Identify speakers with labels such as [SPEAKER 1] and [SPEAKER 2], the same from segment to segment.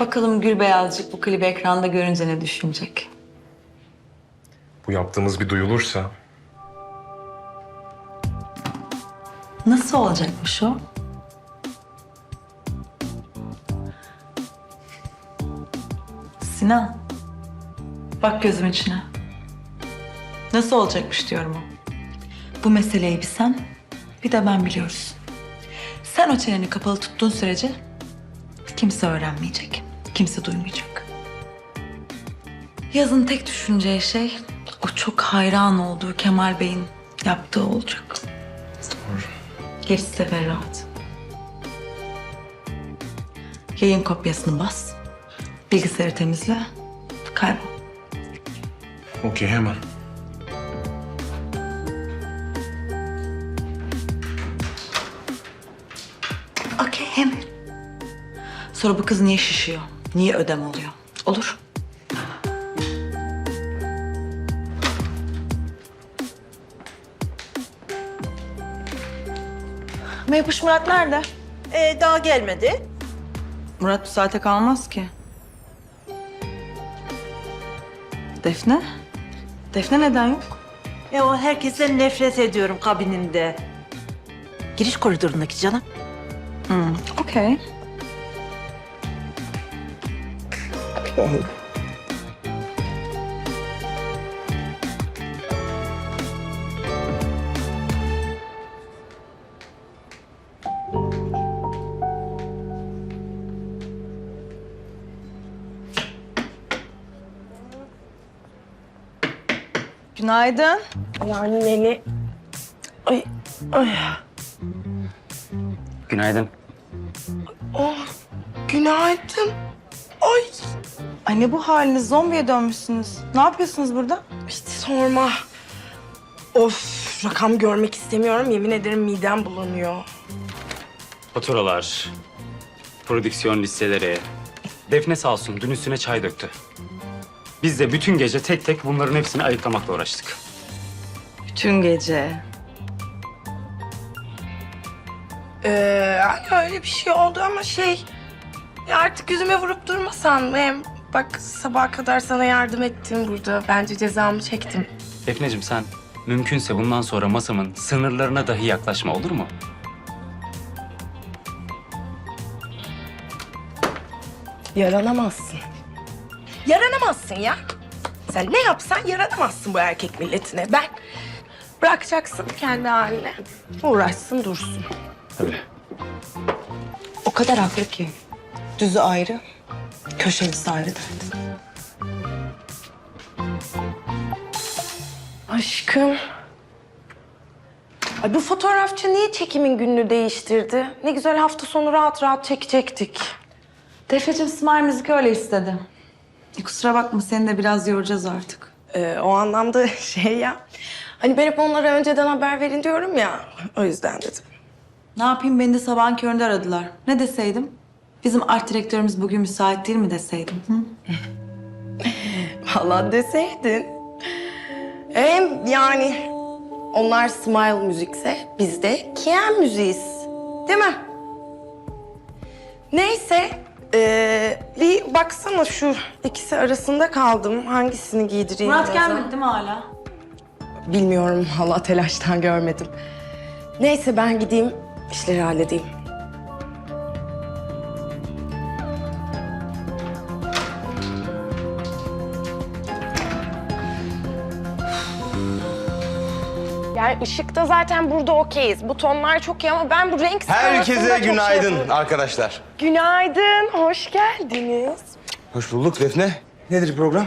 [SPEAKER 1] Bakalım Gül Beyazcık bu klibi ekranda görünce ne düşünecek?
[SPEAKER 2] Bu yaptığımız bir duyulursa
[SPEAKER 1] Nasıl olacakmış o? Sinan. Bak gözüm içine. Nasıl olacakmış diyorum o. Bu meseleyi bir sen, bir de ben biliyoruz. Sen o çeneni kapalı tuttuğun sürece kimse öğrenmeyecek. Kimse duymayacak. Yazın tek düşüneceği şey o çok hayran olduğu Kemal Bey'in yaptığı olacak. Gerisi teferruat. Yayın kopyasını bas. Bilgisayarı temizle. Kaybol.
[SPEAKER 2] okey hemen.
[SPEAKER 1] Okey hemen. Sonra bu kız niye şişiyor? Niye ödem oluyor? Olur. Meypuş Murat nerede?
[SPEAKER 3] Ee, daha gelmedi.
[SPEAKER 1] Murat bu saate kalmaz ki. Defne? Defne neden yok?
[SPEAKER 3] E o herkesten nefret ediyorum kabininde. Giriş koridorundaki canım.
[SPEAKER 1] Hmm, okey. Günaydın.
[SPEAKER 3] Anneni... Ay, ay.
[SPEAKER 4] Günaydın.
[SPEAKER 3] Günaydın. Ay,
[SPEAKER 1] Ay ne bu haliniz? Zombiye dönmüşsünüz. Ne yapıyorsunuz burada?
[SPEAKER 5] İşte sorma. Of rakam görmek istemiyorum. Yemin ederim midem bulanıyor.
[SPEAKER 4] Faturalar, prodüksiyon listeleri. Defne sağ olsun dün üstüne çay döktü. Biz de bütün gece tek tek bunların hepsini ayıklamakla uğraştık.
[SPEAKER 1] Bütün gece.
[SPEAKER 5] Ee, hani öyle bir şey oldu ama şey... ya artık yüzüme vurup durmasan mı? Hem bak sabaha kadar sana yardım ettim burada. Bence cezamı çektim.
[SPEAKER 4] Defneciğim sen mümkünse bundan sonra masamın sınırlarına dahi yaklaşma olur mu?
[SPEAKER 5] Yaranamazsın. Yaranamazsın ya. Sen ne yapsan yaranamazsın bu erkek milletine. Ben bırakacaksın kendi haline. Uğraşsın dursun.
[SPEAKER 4] Tabii.
[SPEAKER 1] O kadar haklı ki. Düzü ayrı, köşelisi ayrı derdi.
[SPEAKER 5] Aşkım. Ay bu fotoğrafçı niye çekimin gününü değiştirdi? Ne güzel hafta sonu rahat rahat çekecektik.
[SPEAKER 1] Defneciğim Smile Müzik öyle istedi. E, kusura bakma seni de biraz yoracağız artık.
[SPEAKER 5] Ee, o anlamda şey ya. Hani ben hep onlara önceden haber verin diyorum ya. O yüzden dedim.
[SPEAKER 1] Ne yapayım beni de sabahın köründe aradılar. Ne deseydim? Bizim art direktörümüz bugün müsait değil mi deseydim? Hı?
[SPEAKER 5] Vallahi deseydin. Hem yani onlar Smile müzikse biz de Kian müziğiz. Değil mi? Neyse. ee, bir baksana şu ikisi arasında kaldım. Hangisini giydireyim?
[SPEAKER 1] Murat
[SPEAKER 5] birazdan?
[SPEAKER 1] gelmedi değil mi hala?
[SPEAKER 5] Bilmiyorum. Allah telaştan görmedim. Neyse ben gideyim işleri halledeyim. Yani ışıkta zaten burada okeyiz. Bu tonlar çok iyi ama ben bu renk skalasında
[SPEAKER 6] Herkese
[SPEAKER 5] çok şey
[SPEAKER 6] günaydın
[SPEAKER 5] yapamıyorum.
[SPEAKER 6] arkadaşlar.
[SPEAKER 5] Günaydın, hoş geldiniz.
[SPEAKER 6] Hoş bulduk Defne. Nedir program?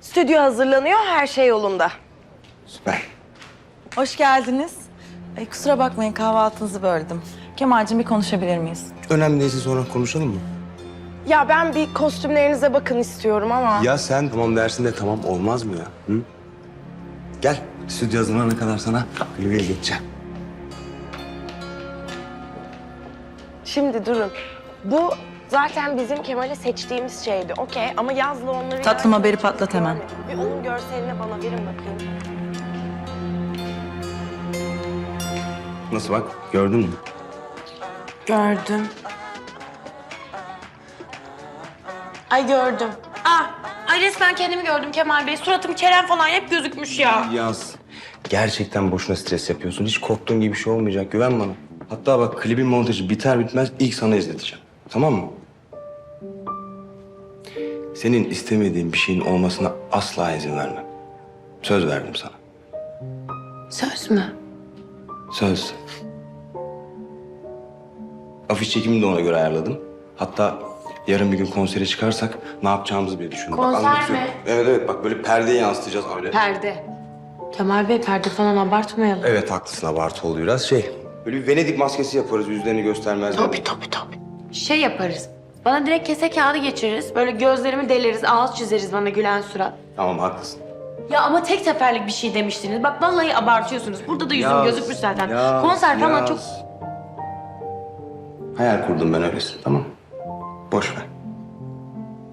[SPEAKER 5] Stüdyo hazırlanıyor, her şey yolunda.
[SPEAKER 6] Süper.
[SPEAKER 1] Hoş geldiniz. Ay, kusura bakmayın kahvaltınızı böldüm. Kemal'cim bir konuşabilir miyiz?
[SPEAKER 6] Önemli değilse sonra konuşalım mı?
[SPEAKER 5] Ya ben bir kostümlerinize bakın istiyorum ama...
[SPEAKER 6] Ya sen tamam dersin de tamam olmaz mı ya? Hı? Gel stüdyo hazırlanana kadar sana klibiye geçeceğim.
[SPEAKER 5] Şimdi durun. Bu zaten bizim Kemal'e seçtiğimiz şeydi. Okey ama yazla onları...
[SPEAKER 1] Tatlım haberi patlat hemen.
[SPEAKER 5] Bir onun görseline bana verin bakayım.
[SPEAKER 6] Nasıl bak gördün mü?
[SPEAKER 5] Gördüm.
[SPEAKER 7] Ay gördüm. Ah, ay resmen kendimi gördüm Kemal Bey. Suratım Kerem falan hep gözükmüş ya.
[SPEAKER 6] Yaz. Gerçekten boşuna stres yapıyorsun. Hiç korktuğun gibi bir şey olmayacak. Güven bana. Hatta bak klibin montajı biter bitmez ilk sana izleteceğim. Tamam mı? Senin istemediğin bir şeyin olmasına asla izin vermem. Söz verdim sana.
[SPEAKER 7] Söz mü?
[SPEAKER 6] Söz. Afiş çekimini de ona göre ayarladım. Hatta yarın bir gün konsere çıkarsak ne yapacağımızı bile düşündüm. Bak,
[SPEAKER 7] Konser
[SPEAKER 6] anlatıyorum.
[SPEAKER 7] mi?
[SPEAKER 6] Evet evet bak böyle perdeye yansıtacağız öyle.
[SPEAKER 7] Perde. Kemal Bey perde falan abartmayalım.
[SPEAKER 6] Evet haklısın abartı oldu biraz şey. Böyle bir Venedik maskesi yaparız yüzlerini göstermezler.
[SPEAKER 7] Tabii tabii tabii. Şey yaparız. Bana direkt kese kağıdı geçiririz. Böyle gözlerimi deleriz, ağız çizeriz bana gülen surat.
[SPEAKER 6] Tamam haklısın.
[SPEAKER 7] Ya ama tek seferlik bir şey demiştiniz. Bak vallahi abartıyorsunuz. Burada da yüzüm
[SPEAKER 6] Yaz,
[SPEAKER 7] gözükmüş zaten.
[SPEAKER 6] yaz,
[SPEAKER 7] Konser falan
[SPEAKER 6] yaz.
[SPEAKER 7] çok...
[SPEAKER 6] Hayal kurdum ben öylesin tamam Boş ver.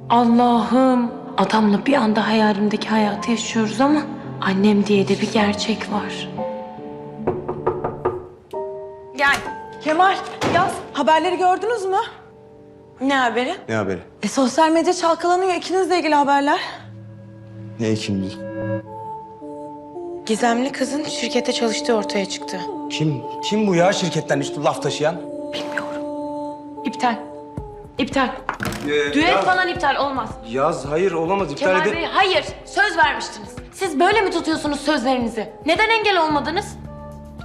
[SPEAKER 7] Allah'ım. Adamla bir anda hayalimdeki hayatı yaşıyoruz ama annem diye de bir gerçek var. Gel.
[SPEAKER 1] Kemal, Yaz haberleri gördünüz mü?
[SPEAKER 7] Ne haberi?
[SPEAKER 6] Ne haberi?
[SPEAKER 1] E, sosyal medya çalkalanıyor ikinizle ilgili haberler.
[SPEAKER 6] Ne kim?
[SPEAKER 7] Gizemli kızın şirkette çalıştığı ortaya çıktı.
[SPEAKER 6] Kim? Kim bu ya şirketten işte laf taşıyan?
[SPEAKER 7] İptal. İptal.
[SPEAKER 6] Ee,
[SPEAKER 7] Düet
[SPEAKER 6] Yaz,
[SPEAKER 7] falan iptal olmaz.
[SPEAKER 6] Yaz hayır olamaz iptal
[SPEAKER 7] Kemal
[SPEAKER 6] ede...
[SPEAKER 7] Bey hayır. Söz vermiştiniz. Siz böyle mi tutuyorsunuz sözlerinizi? Neden engel olmadınız?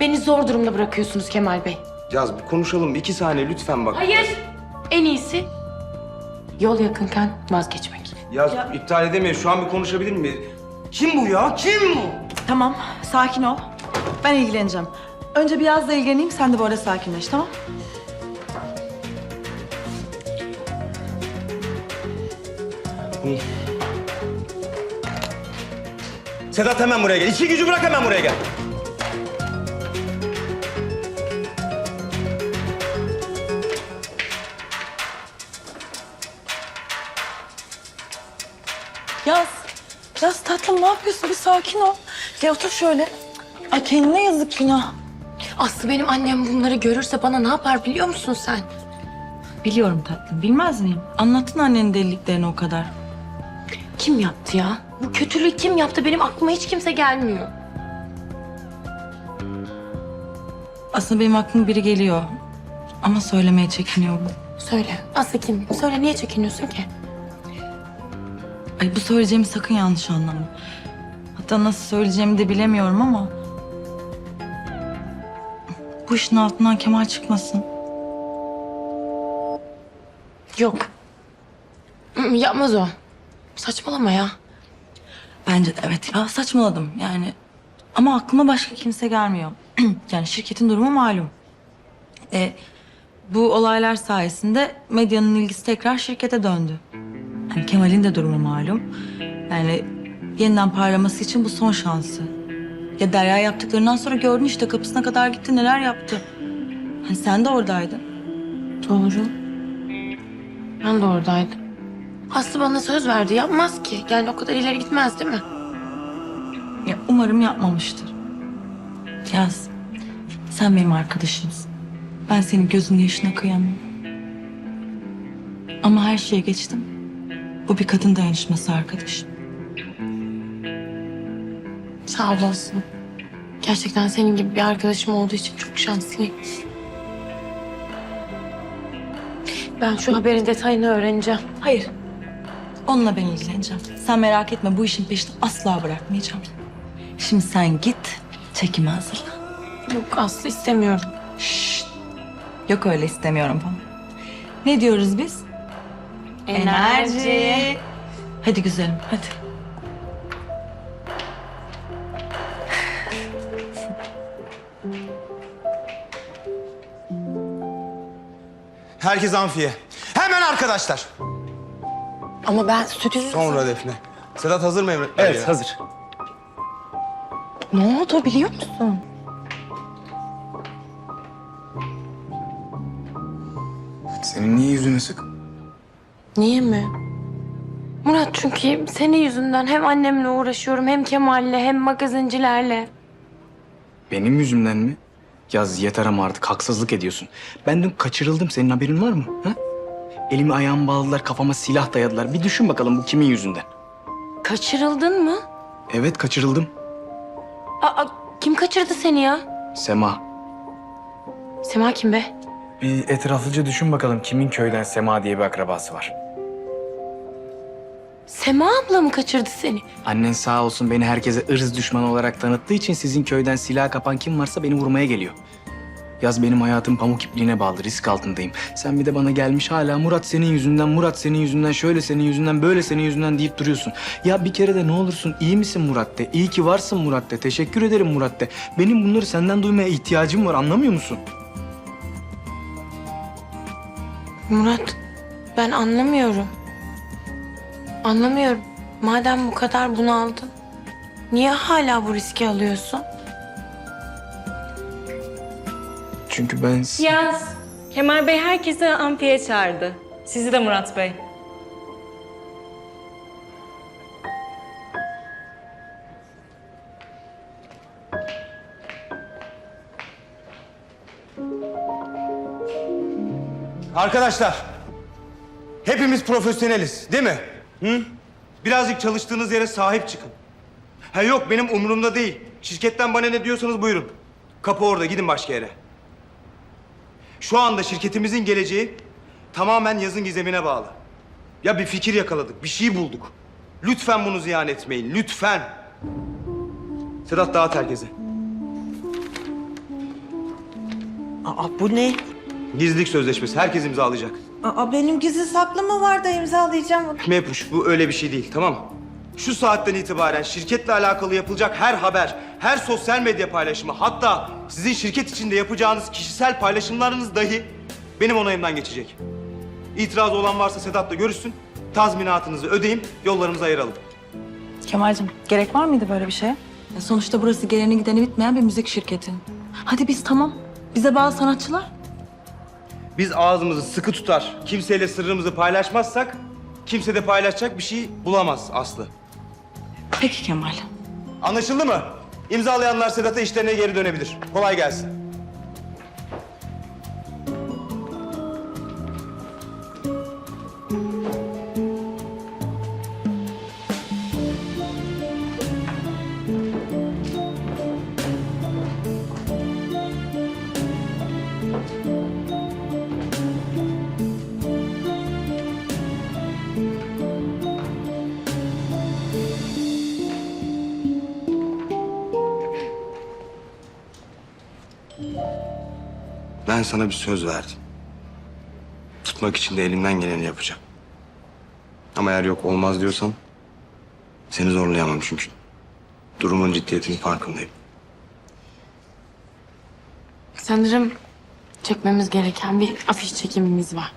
[SPEAKER 7] Beni zor durumda bırakıyorsunuz Kemal Bey.
[SPEAKER 6] Yaz bir konuşalım iki saniye lütfen bak.
[SPEAKER 7] Hayır. En iyisi yol yakınken vazgeçmek.
[SPEAKER 6] Yaz iptal edemeyiz şu an bir konuşabilir miyiz? Kim bu ya? Kim bu?
[SPEAKER 1] Tamam, sakin ol. Ben ilgileneceğim. Önce bir Yaz'la ilgileneyim, sen de bu arada sakinleş, tamam?
[SPEAKER 6] Sedat hemen buraya gel. İşi gücü bırak hemen buraya gel.
[SPEAKER 1] Yaz, Yaz tatlım ne yapıyorsun? Bir sakin ol. Gel otur şöyle. Ay kendine yazık günah.
[SPEAKER 7] Aslı benim annem bunları görürse bana ne yapar biliyor musun sen?
[SPEAKER 1] Biliyorum tatlım, bilmez miyim? Anlattın annenin deliliklerini o kadar.
[SPEAKER 7] Kim yaptı ya? Bu kötülüğü kim yaptı? Benim aklıma hiç kimse gelmiyor.
[SPEAKER 1] Aslında benim aklıma biri geliyor. Ama söylemeye çekiniyorum.
[SPEAKER 7] Söyle. Aslı kim? Söyle niye çekiniyorsun ki?
[SPEAKER 1] Ay bu söyleyeceğimi sakın yanlış anlama. Hatta nasıl söyleyeceğimi de bilemiyorum ama... Bu işin altından Kemal çıkmasın.
[SPEAKER 7] Yok. Yapmaz o. Saçmalama ya.
[SPEAKER 1] Bence de evet ya saçmaladım yani. Ama aklıma başka kimse gelmiyor. yani şirketin durumu malum. E, bu olaylar sayesinde medyanın ilgisi tekrar şirkete döndü. Yani Kemal'in de durumu malum. Yani yeniden parlaması için bu son şansı. Ya Derya yaptıklarından sonra gördün işte kapısına kadar gitti neler yaptı. Hani sen de oradaydın.
[SPEAKER 7] Doğru. Ben de oradaydım. Aslı bana söz verdi. Yapmaz ki. Yani o kadar ileri gitmez değil mi?
[SPEAKER 1] Ya umarım yapmamıştır. Yaz. Sen benim arkadaşımsın. Ben senin gözünün yaşına kıyamam. Ama her şeye geçtim. Bu bir kadın dayanışması arkadaşım.
[SPEAKER 7] Sağ ol Aslı. Gerçekten senin gibi bir arkadaşım olduğu için çok şanslıyım. Ben şu haberin detayını öğreneceğim.
[SPEAKER 1] Hayır. Onunla ben ilgileneceğim. Sen merak etme bu işin peşini asla bırakmayacağım. Şimdi sen git çekime hazırla.
[SPEAKER 7] Yok Aslı istemiyorum.
[SPEAKER 1] Yok öyle istemiyorum falan. Ne diyoruz biz? Hadi güzelim hadi.
[SPEAKER 5] Herkes amfiye. Hemen arkadaşlar.
[SPEAKER 7] Ama ben stüdyo...
[SPEAKER 6] Sonra Defne. Sedat hazır mı Emre?
[SPEAKER 4] Evet hazır.
[SPEAKER 7] Ne oldu biliyor musun?
[SPEAKER 5] Senin niye yüzüne sık?
[SPEAKER 7] Niye mi? Murat çünkü senin yüzünden hem annemle uğraşıyorum hem Kemal'le hem magazincilerle.
[SPEAKER 8] Benim yüzümden mi? Yaz yeter ama artık haksızlık ediyorsun. Ben dün kaçırıldım. Senin haberin var mı? Ha? Elimi ayağımı bağladılar, kafama silah dayadılar. Bir düşün bakalım bu kimin yüzünden?
[SPEAKER 7] Kaçırıldın mı?
[SPEAKER 8] Evet kaçırıldım.
[SPEAKER 7] Aa, kim kaçırdı seni ya?
[SPEAKER 8] Sema.
[SPEAKER 7] Sema kim be?
[SPEAKER 8] Bir etraflıca düşün bakalım kimin köyden Sema diye bir akrabası var.
[SPEAKER 7] Sema abla mı kaçırdı seni?
[SPEAKER 8] Annen sağ olsun beni herkese ırz düşmanı olarak tanıttığı için sizin köyden silah kapan kim varsa beni vurmaya geliyor. Yaz benim hayatım pamuk ipliğine bağlı, risk altındayım. Sen bir de bana gelmiş hala Murat senin yüzünden, Murat senin yüzünden, şöyle senin yüzünden, böyle senin yüzünden deyip duruyorsun. Ya bir kere de ne olursun iyi misin Murat de, iyi ki varsın Murat de, teşekkür ederim Murat de. Benim bunları senden duymaya ihtiyacım var anlamıyor musun?
[SPEAKER 7] Murat, ben anlamıyorum. Anlamıyorum. Madem bu kadar bunaldın, niye hala bu riski alıyorsun?
[SPEAKER 8] Çünkü ben...
[SPEAKER 9] Yaz. Kemal Bey herkesi amfiye çağırdı. Sizi de Murat Bey.
[SPEAKER 6] Arkadaşlar, hepimiz profesyoneliz değil mi? Hı? Birazcık çalıştığınız yere sahip çıkın. Ha yok benim umurumda değil. Şirketten bana ne diyorsanız buyurun. Kapı orada gidin başka yere. Şu anda şirketimizin geleceği tamamen yazın gizemine bağlı. Ya bir fikir yakaladık, bir şey bulduk. Lütfen bunu ziyan etmeyin, lütfen. Sedat dağıt herkese.
[SPEAKER 10] Aa bu ne?
[SPEAKER 6] Gizlilik sözleşmesi, herkes imzalayacak.
[SPEAKER 10] Aa benim gizli saklı mı var da imzalayacağım?
[SPEAKER 6] Mepuş bu öyle bir şey değil tamam mı? Şu saatten itibaren şirketle alakalı yapılacak her haber, her sosyal medya paylaşımı hatta sizin şirket içinde yapacağınız kişisel paylaşımlarınız dahi benim onayımdan geçecek. İtirazı olan varsa Sedat'la görüşsün, tazminatınızı ödeyin, yollarımızı ayıralım.
[SPEAKER 1] Kemal'cim gerek var mıydı böyle bir şeye? Ya sonuçta burası geleni gideni bitmeyen bir müzik şirketi. Hadi biz tamam. Bize bağlı sanatçılar.
[SPEAKER 6] Biz ağzımızı sıkı tutar, kimseyle sırrımızı paylaşmazsak kimse de paylaşacak bir şey bulamaz Aslı.
[SPEAKER 1] Peki Kemal.
[SPEAKER 6] Anlaşıldı mı? İmzalayanlar Sedat'a işlerine geri dönebilir. Kolay gelsin.
[SPEAKER 11] Ben sana bir söz verdim. Tutmak için de elimden geleni yapacağım. Ama eğer yok olmaz diyorsan seni zorlayamam çünkü. Durumun ciddiyetinin farkındayım.
[SPEAKER 7] Sanırım çekmemiz gereken bir afiş çekimimiz var.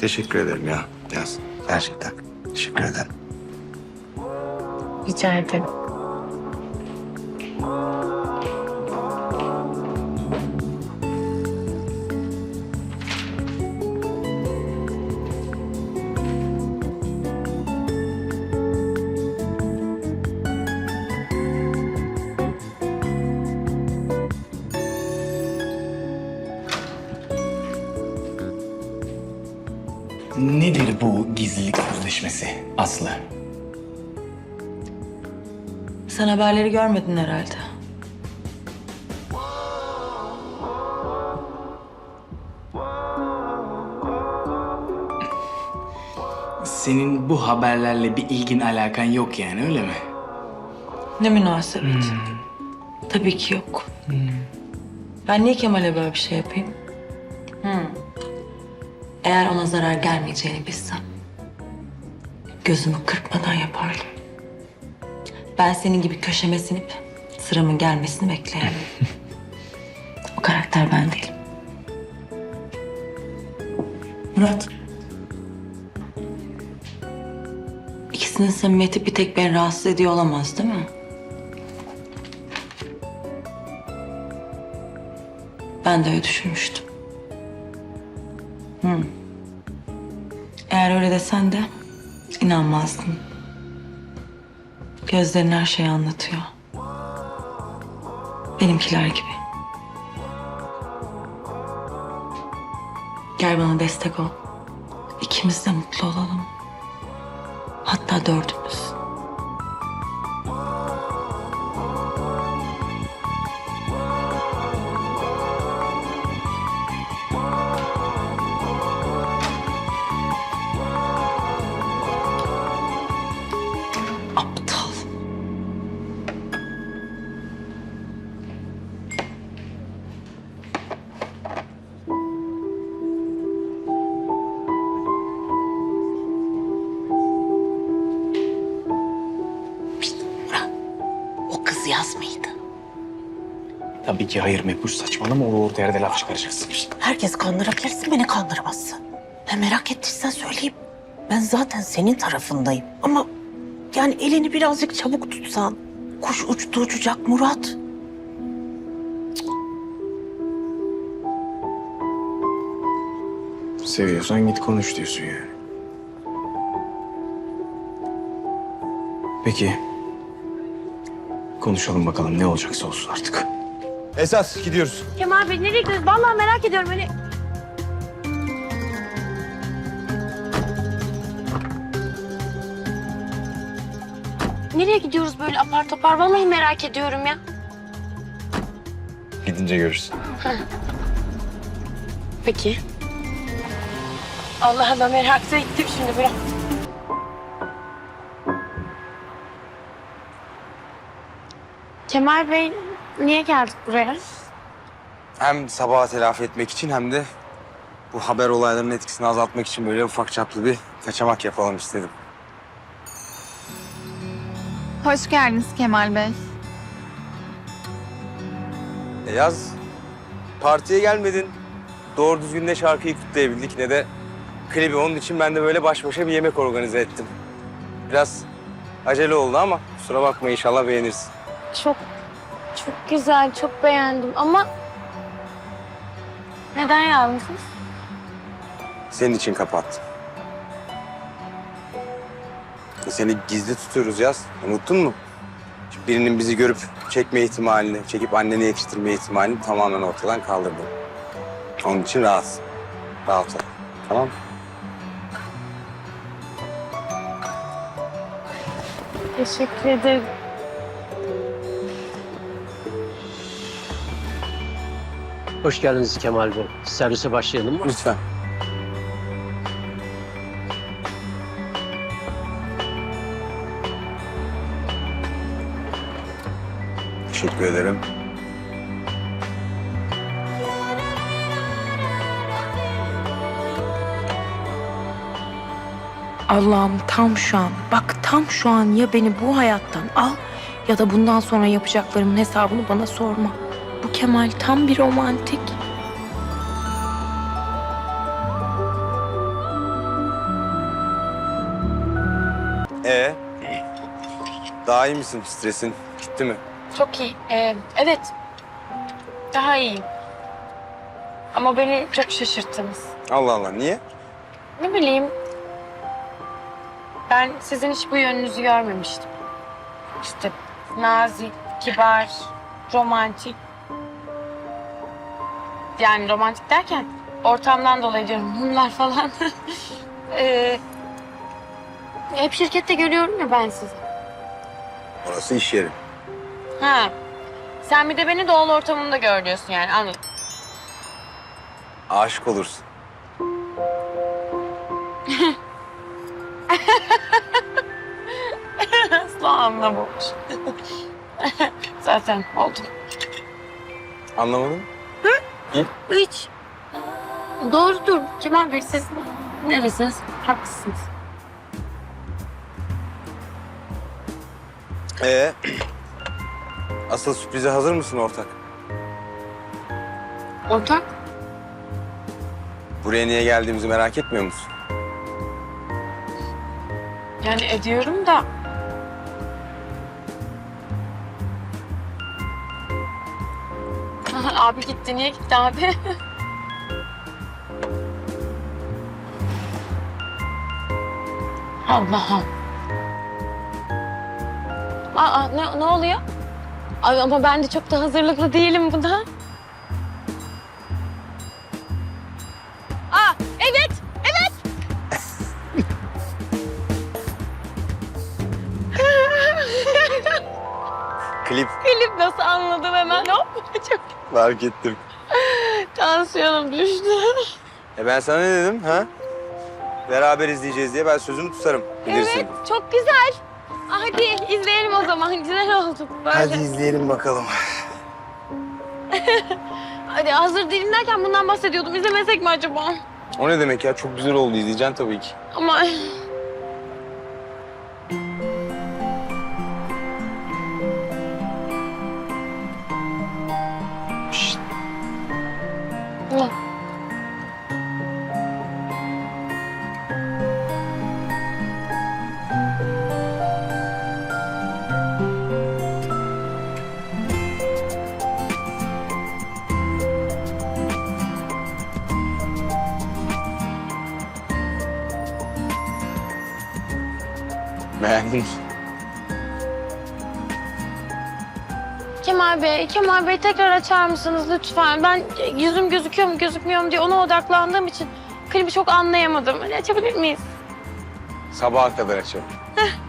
[SPEAKER 11] Teşekkür ederim ya Yaz. Gerçekten teşekkür ederim.
[SPEAKER 7] Rica ederim.
[SPEAKER 8] Sözleşmesi Aslı?
[SPEAKER 1] Sen haberleri görmedin herhalde.
[SPEAKER 8] Senin bu haberlerle bir ilgin alakan yok yani öyle mi?
[SPEAKER 1] Ne münasebet. Tabii ki yok. Ben niye Kemal'e böyle bir şey yapayım? Hmm. Eğer ona zarar gelmeyeceğini bilsem... ...gözümü kırpmadan yapardım. Ben senin gibi köşeme sinip sıramın gelmesini bekleyemem. o karakter ben değilim. Murat. İkisinin samimiyeti bir tek beni rahatsız ediyor olamaz değil mi? Ben de öyle düşünmüştüm. Hı. Eğer öyle desen de inanmazdım. Gözlerin her şeyi anlatıyor. Benimkiler gibi. Gel bana destek ol. İkimiz de mutlu olalım. Hatta dördümüz. Aptal.
[SPEAKER 3] O kız yaz mıydı?
[SPEAKER 8] Tabii ki hayır Mehpus saçmalama o orta yerde laf çıkaracaksın.
[SPEAKER 3] Herkes kandırabilirsin, beni kandıramazsın. Ha, merak ettiysen söyleyeyim. Ben zaten senin tarafındayım. Ama yani elini birazcık çabuk tutsan. Kuş uçtu uçacak Murat.
[SPEAKER 8] Seviyorsan git konuş diyorsun yani. Peki. Konuşalım bakalım ne olacaksa olsun artık.
[SPEAKER 12] Esas gidiyoruz.
[SPEAKER 7] Kemal Bey nereye gidiyoruz? Vallahi merak ediyorum hani. Nereye gidiyoruz böyle apar topar? Vallahi merak ediyorum ya.
[SPEAKER 6] Gidince görürsün.
[SPEAKER 7] Peki. Allah Allah merakta ettim şimdi biraz. Kemal Bey niye geldik buraya?
[SPEAKER 6] Hem sabaha telafi etmek için hem de bu haber olaylarının etkisini azaltmak için böyle ufak çaplı bir kaçamak yapalım istedim.
[SPEAKER 13] Hoş geldiniz Kemal Bey.
[SPEAKER 6] E yaz, partiye gelmedin. Doğru düzgün ne şarkıyı kutlayabildik ne de klibi. Onun için ben de böyle baş başa bir yemek organize ettim. Biraz acele oldu ama kusura bakma inşallah beğenirsin.
[SPEAKER 7] Çok çok güzel, çok beğendim ama neden yalnızsınız?
[SPEAKER 6] Senin için kapattım. Seni gizli tutuyoruz yaz. Unuttun mu? Şimdi birinin bizi görüp çekme ihtimalini, çekip anneni yetiştirme ihtimalini tamamen ortadan kaldırdım. Onun için rahatsın. Rahat ol. Tamam mı?
[SPEAKER 7] Teşekkür ederim.
[SPEAKER 14] Hoş geldiniz Kemal Bey. Servise başlayalım mı?
[SPEAKER 6] Lütfen. Teşekkür ederim.
[SPEAKER 5] Allah'ım tam şu an, bak tam şu an ya beni bu hayattan al ya da bundan sonra yapacaklarımın hesabını bana sorma. Bu Kemal tam bir romantik.
[SPEAKER 6] Ee? Daha iyi misin? Stresin gitti mi?
[SPEAKER 7] Çok iyi. Ee, evet. Daha iyiyim. Ama beni çok şaşırttınız.
[SPEAKER 6] Allah Allah. Niye?
[SPEAKER 7] Ne bileyim. Ben sizin hiç bu yönünüzü görmemiştim. İşte nazik, kibar, romantik. Yani romantik derken ortamdan dolayı diyorum. Bunlar falan. ee, hep şirkette görüyorum ya ben sizi.
[SPEAKER 6] Orası iş yeri.
[SPEAKER 7] Ha. Sen bir de beni doğal ortamında gör diyorsun yani anladım.
[SPEAKER 6] Aşık olursun.
[SPEAKER 7] Asla anlamamış. Zaten oldu.
[SPEAKER 6] Anlamadım.
[SPEAKER 7] Hiç. Doğrudur. Kemal Bey siz neresiniz? Haklısınız.
[SPEAKER 6] Ee? Asıl sürprize hazır mısın ortak?
[SPEAKER 7] Ortak?
[SPEAKER 6] Buraya niye geldiğimizi merak etmiyor musun?
[SPEAKER 7] Yani ediyorum da. abi gitti. Niye gitti abi? Allah'ım. Aa, ne, ne oluyor? Ama ben de çok da hazırlıklı değilim buna. Aa
[SPEAKER 6] evet,
[SPEAKER 7] evet. Klip. Klip nasıl anladın hemen? Hop çok
[SPEAKER 6] fark ettim.
[SPEAKER 7] tansiyonum düştü.
[SPEAKER 6] E ben sana ne dedim ha? Beraber izleyeceğiz diye ben sözümü tutarım bilirsin.
[SPEAKER 7] Evet çok güzel. Hadi izleyelim o zaman. Güzel oldu. Böyle.
[SPEAKER 6] Hadi izleyelim bakalım.
[SPEAKER 7] Hadi hazır değilim derken bundan bahsediyordum. İzlemesek mi acaba?
[SPEAKER 6] O ne demek ya? Çok güzel oldu. İzleyeceksin tabii ki.
[SPEAKER 7] Ama Bey tekrar açar mısınız lütfen? Ben yüzüm gözüküyor mu gözükmüyor mu diye ona odaklandığım için klibi çok anlayamadım. Hadi açabilir miyiz?
[SPEAKER 6] Sabaha kadar açalım. Beğendim.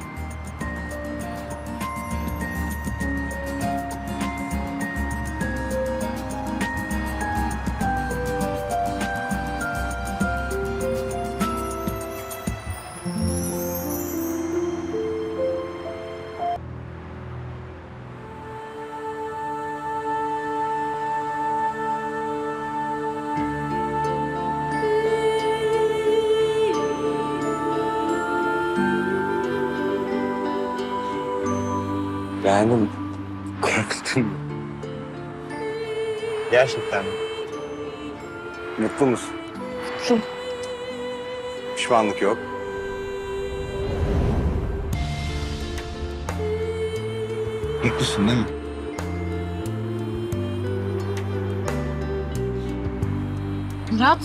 [SPEAKER 6] Pişmanlık yok. Mutlusun değil mi?
[SPEAKER 7] Murat.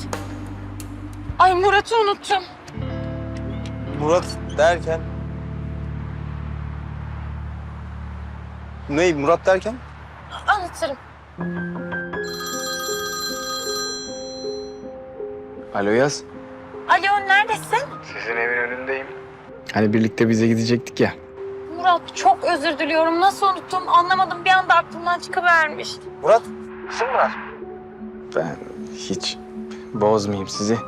[SPEAKER 7] Ay Murat'ı unuttum.
[SPEAKER 6] Murat derken... Ne Murat derken?
[SPEAKER 7] Anlatırım.
[SPEAKER 8] Alo Yaz.
[SPEAKER 7] Neredesin?
[SPEAKER 6] Sizin evin önündeyim.
[SPEAKER 8] Hani birlikte bize gidecektik ya.
[SPEAKER 7] Murat çok özür diliyorum. Nasıl unuttum anlamadım. Bir anda aklımdan çıkıvermiş.
[SPEAKER 6] Murat. Kızım Murat.
[SPEAKER 8] Ben hiç bozmayayım sizi.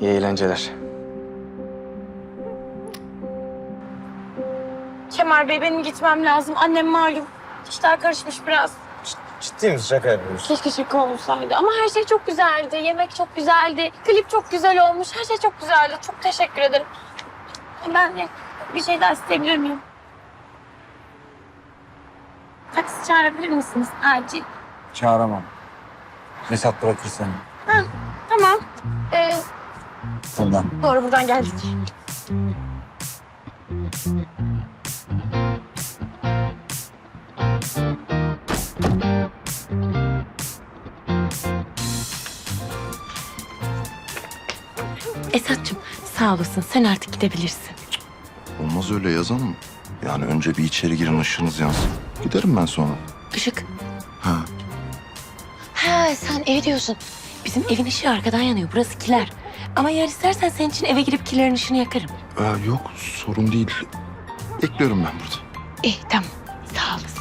[SPEAKER 8] İyi eğlenceler.
[SPEAKER 7] Kemal Bey benim gitmem lazım. Annem malum. İşler karışmış biraz.
[SPEAKER 6] Ciddi misin? Şaka yapıyorsun.
[SPEAKER 7] Keşke şaka olsaydı. Ama her şey çok güzeldi. Yemek çok güzeldi. Klip çok güzel olmuş. Her şey çok güzeldi. Çok teşekkür ederim. Ben bir şey daha isteyebilir miyim? Taksi çağırabilir misiniz? Acil.
[SPEAKER 6] Çağıramam. Mesat bırakır seni.
[SPEAKER 7] Tamam. Ee,
[SPEAKER 6] Buradan.
[SPEAKER 7] doğru buradan geldik. Esat'cığım sağ olasın. Sen artık gidebilirsin.
[SPEAKER 15] Olmaz öyle yazalım. Yani önce bir içeri girin ışığınız yansın. Giderim ben sonra.
[SPEAKER 7] Işık.
[SPEAKER 15] Ha.
[SPEAKER 7] Ha sen ev diyorsun. Bizim evin ışığı arkadan yanıyor. Burası kiler. Ama eğer istersen senin için eve girip kilerin ışığını yakarım.
[SPEAKER 15] Ee, yok sorun değil. Bekliyorum ben burada.
[SPEAKER 7] İyi tamam. Sağ olasın.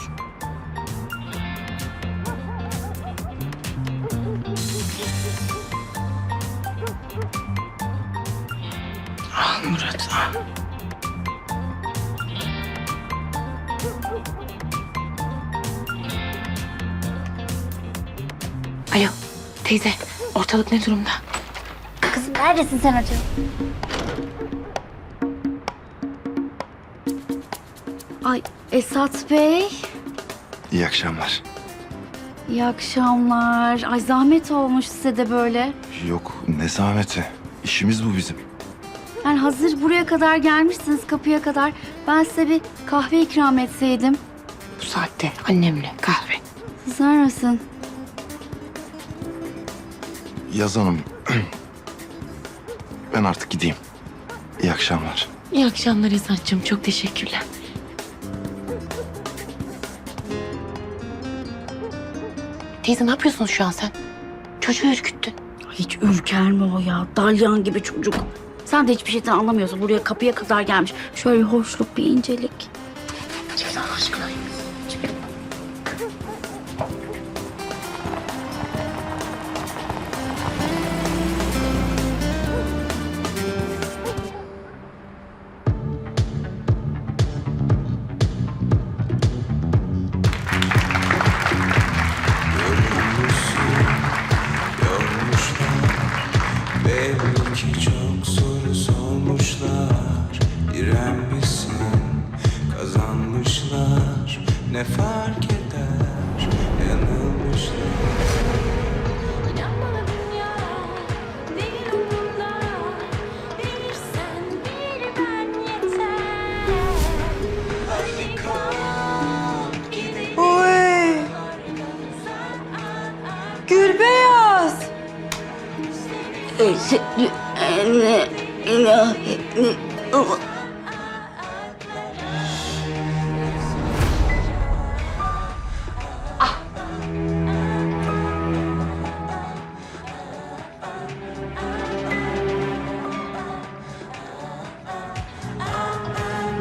[SPEAKER 7] Alo teyze ortalık ne durumda?
[SPEAKER 13] Kızım neredesin sen acaba? Ay Esat Bey,
[SPEAKER 15] İyi akşamlar.
[SPEAKER 13] iyi akşamlar. Ay zahmet olmuş size de böyle.
[SPEAKER 15] Yok ne zahmeti. İşimiz bu bizim.
[SPEAKER 13] Yani hazır buraya kadar gelmişsiniz kapıya kadar. Ben size bir kahve ikram etseydim.
[SPEAKER 7] Bu saatte annemle kahve.
[SPEAKER 13] Sızar mısın?
[SPEAKER 15] Yaz Hanım. ben artık gideyim. İyi akşamlar.
[SPEAKER 7] İyi akşamlar Esat'cığım çok teşekkürler. Teyze ne yapıyorsun şu an sen? Çocuğu ürküttün.
[SPEAKER 13] Hiç ürker mi o ya? Dalyan gibi çocuk. Sen de hiçbir şeyden anlamıyorsun. Buraya kapıya kadar gelmiş. Şöyle hoşluk bir incelik.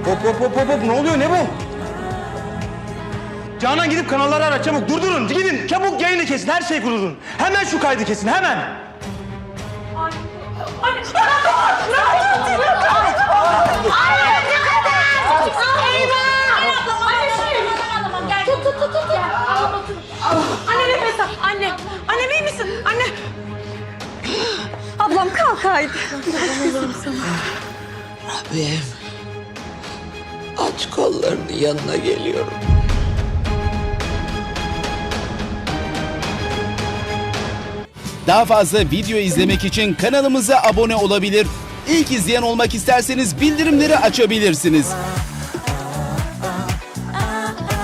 [SPEAKER 6] Hop hop hop hop hop ne oluyor ne bu? Canan gidip kanalları ara çabuk durdurun gidin çabuk yayını kesin her şeyi durdurun. Hemen şu kaydı kesin hemen.
[SPEAKER 16] Tut tut tut tut.
[SPEAKER 7] Anne nefes al. Anne. Anne iyi misin? Anne.
[SPEAKER 9] Ablam kalk haydi.
[SPEAKER 17] Rabbim aç kollarını yanına geliyorum.
[SPEAKER 18] Daha fazla video izlemek için kanalımıza abone olabilir. İlk izleyen olmak isterseniz bildirimleri açabilirsiniz.